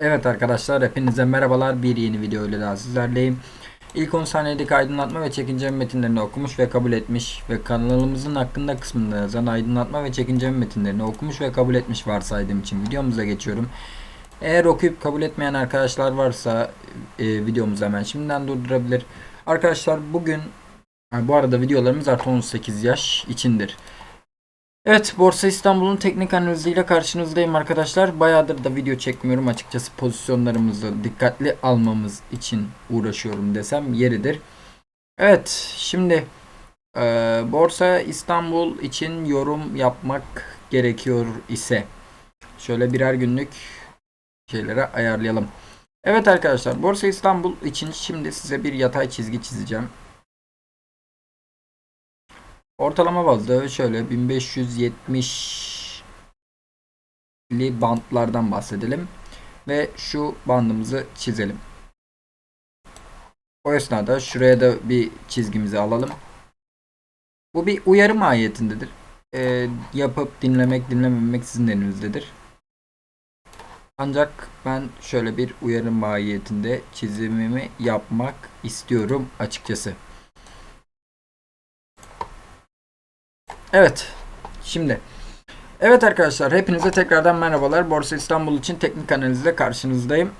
Evet arkadaşlar hepinize merhabalar. Bir yeni video ile daha sizlerleyim. İlk 10 saniyedeki aydınlatma ve çekince metinlerini okumuş ve kabul etmiş ve kanalımızın hakkında kısmında yazan aydınlatma ve çekince metinlerini okumuş ve kabul etmiş varsaydığım için videomuza geçiyorum. Eğer okuyup kabul etmeyen arkadaşlar varsa e, videomuzu hemen şimdiden durdurabilir. Arkadaşlar bugün bu arada videolarımız artı 18 yaş içindir. Evet Borsa İstanbul'un teknik analiziyle karşınızdayım arkadaşlar. Bayağıdır da video çekmiyorum açıkçası pozisyonlarımızı dikkatli almamız için uğraşıyorum desem yeridir. Evet şimdi e, Borsa İstanbul için yorum yapmak gerekiyor ise şöyle birer günlük şeylere ayarlayalım. Evet arkadaşlar Borsa İstanbul için şimdi size bir yatay çizgi çizeceğim. Ortalama bazda şöyle 1570'li bantlardan bahsedelim ve şu bandımızı çizelim. O esnada şuraya da bir çizgimizi alalım. Bu bir uyarı mahiyetindedir. Ee, yapıp dinlemek dinlememek sizin elinizdedir. Ancak ben şöyle bir uyarı mahiyetinde çizimimi yapmak istiyorum açıkçası. Evet. Şimdi. Evet arkadaşlar hepinize tekrardan merhabalar. Borsa İstanbul için teknik analizle karşınızdayım.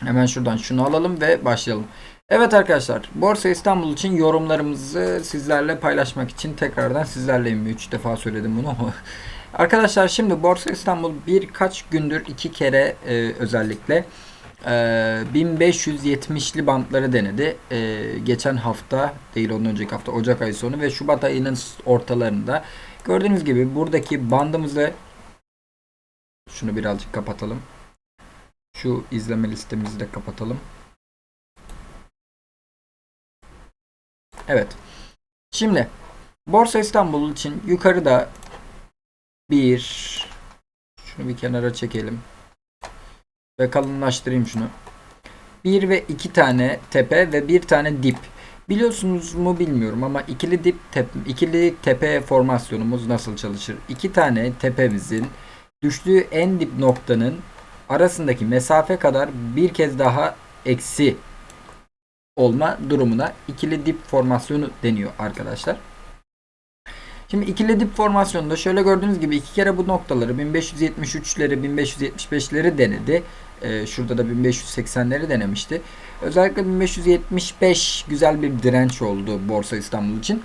Hemen şuradan şunu alalım ve başlayalım. Evet arkadaşlar Borsa İstanbul için yorumlarımızı sizlerle paylaşmak için tekrardan sizlerleyim. 3 defa söyledim bunu. arkadaşlar şimdi Borsa İstanbul birkaç gündür iki kere e, özellikle e, 1570'li bantları denedi. E, geçen hafta değil ondan önceki hafta Ocak ayı sonu ve Şubat ayının ortalarında. Gördüğünüz gibi buradaki bandımızı şunu birazcık kapatalım. Şu izleme listemizi de kapatalım. Evet. Şimdi Borsa İstanbul için yukarıda bir şunu bir kenara çekelim ve kalınlaştırayım şunu. Bir ve iki tane tepe ve bir tane dip. Biliyorsunuz mu bilmiyorum ama ikili dip tep ikili tepe formasyonumuz nasıl çalışır? İki tane tepemizin düştüğü en dip noktanın arasındaki mesafe kadar bir kez daha eksi olma durumuna ikili dip formasyonu deniyor arkadaşlar. Şimdi ikili dip formasyonunda şöyle gördüğünüz gibi iki kere bu noktaları 1573'leri 1575'leri denedi. Ee, şurada da 1580'leri denemişti. Özellikle 1575 güzel bir direnç oldu Borsa İstanbul için.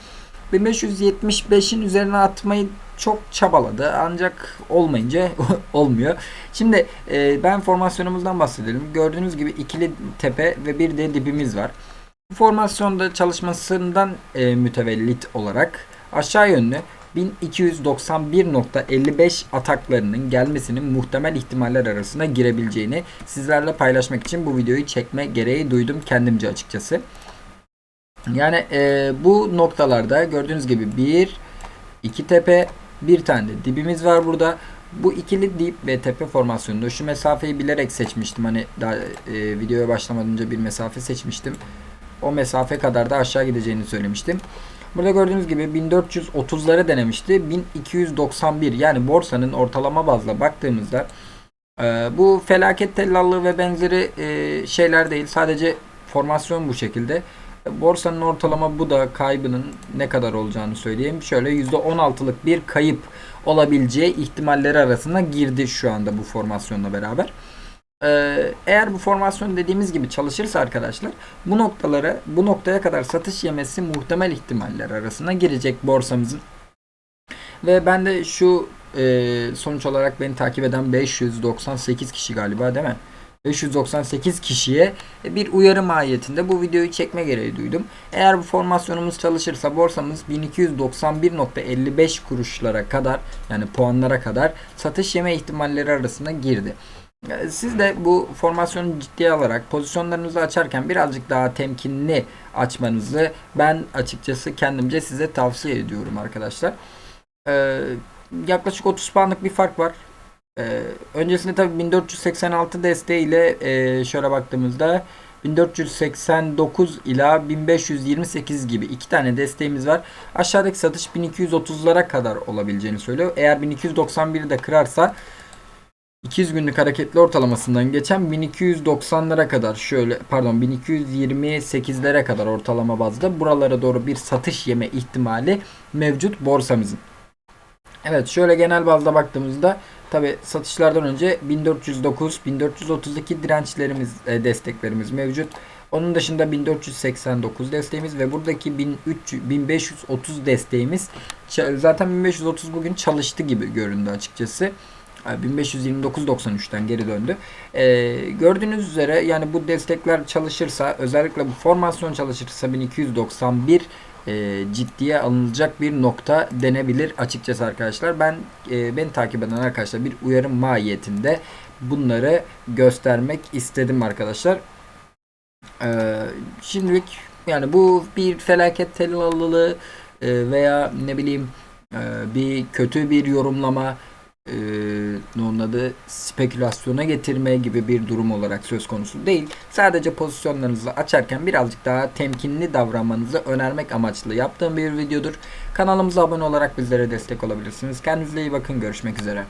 1575'in üzerine atmayı çok çabaladı ancak olmayınca olmuyor. Şimdi e, ben formasyonumuzdan bahsedelim. Gördüğünüz gibi ikili tepe ve bir de dibimiz var. Bu formasyonda çalışmasından e, mütevellit olarak aşağı yönlü 1291.55 ataklarının gelmesinin muhtemel ihtimaller arasına girebileceğini sizlerle paylaşmak için bu videoyu çekme gereği duydum kendimce açıkçası. Yani e, bu noktalarda gördüğünüz gibi bir, iki tepe, bir tane de dibimiz var burada. Bu ikili dip ve tepe formasyonunda şu mesafeyi bilerek seçmiştim. Hani daha e, videoya başlamadan önce bir mesafe seçmiştim. O mesafe kadar da aşağı gideceğini söylemiştim. Burada gördüğünüz gibi 1430'ları denemişti. 1291 yani borsanın ortalama bazla baktığımızda e, bu felaket tellallığı ve benzeri e, şeyler değil. Sadece formasyon bu şekilde. Borsanın ortalama bu da kaybının ne kadar olacağını söyleyeyim. Şöyle %16'lık bir kayıp olabileceği ihtimalleri arasına girdi şu anda bu formasyonla beraber. Ee, eğer bu formasyon dediğimiz gibi çalışırsa arkadaşlar bu noktalara bu noktaya kadar satış yemesi muhtemel ihtimaller arasına girecek borsamızın. Ve ben de şu e, sonuç olarak beni takip eden 598 kişi galiba değil mi? 598 kişiye bir uyarı mahiyetinde bu videoyu çekme gereği duydum. Eğer bu formasyonumuz çalışırsa borsamız 1291.55 kuruşlara kadar yani puanlara kadar satış yeme ihtimalleri arasına girdi. Siz de bu formasyonu ciddiye alarak pozisyonlarınızı açarken birazcık daha temkinli açmanızı ben açıkçası kendimce size tavsiye ediyorum arkadaşlar. Ee, yaklaşık 30 puanlık bir fark var. Ee, öncesinde tabii 1486 desteğiyle e, şöyle baktığımızda 1489 ila 1528 gibi iki tane desteğimiz var. Aşağıdaki satış 1230'lara kadar olabileceğini söylüyor. Eğer 1291'i de kırarsa 200 günlük hareketli ortalamasından geçen 1290'lara kadar şöyle pardon 1228'lere kadar ortalama bazda buralara doğru bir satış yeme ihtimali mevcut borsamızın. Evet şöyle genel bazda baktığımızda tabi satışlardan önce 1409 1432 dirençlerimiz e, desteklerimiz mevcut. Onun dışında 1489 desteğimiz ve buradaki 1300 1530 desteğimiz zaten 1530 bugün çalıştı gibi göründü açıkçası. 1529.93'ten geri döndü. Ee, gördüğünüz üzere yani bu destekler çalışırsa özellikle bu formasyon çalışırsa 1291 e, ciddiye alınacak bir nokta denebilir açıkçası arkadaşlar. Ben e, beni takip eden arkadaşlar bir uyarım mahiyetinde bunları göstermek istedim arkadaşlar. Ee, şimdilik yani bu bir felaket tellallığı e, veya ne bileyim e, bir kötü bir yorumlama e, ne onun adı spekülasyona getirme gibi bir durum olarak söz konusu değil. Sadece pozisyonlarınızı açarken birazcık daha temkinli davranmanızı önermek amaçlı yaptığım bir videodur. Kanalımıza abone olarak bizlere destek olabilirsiniz. Kendinize iyi bakın. Görüşmek üzere.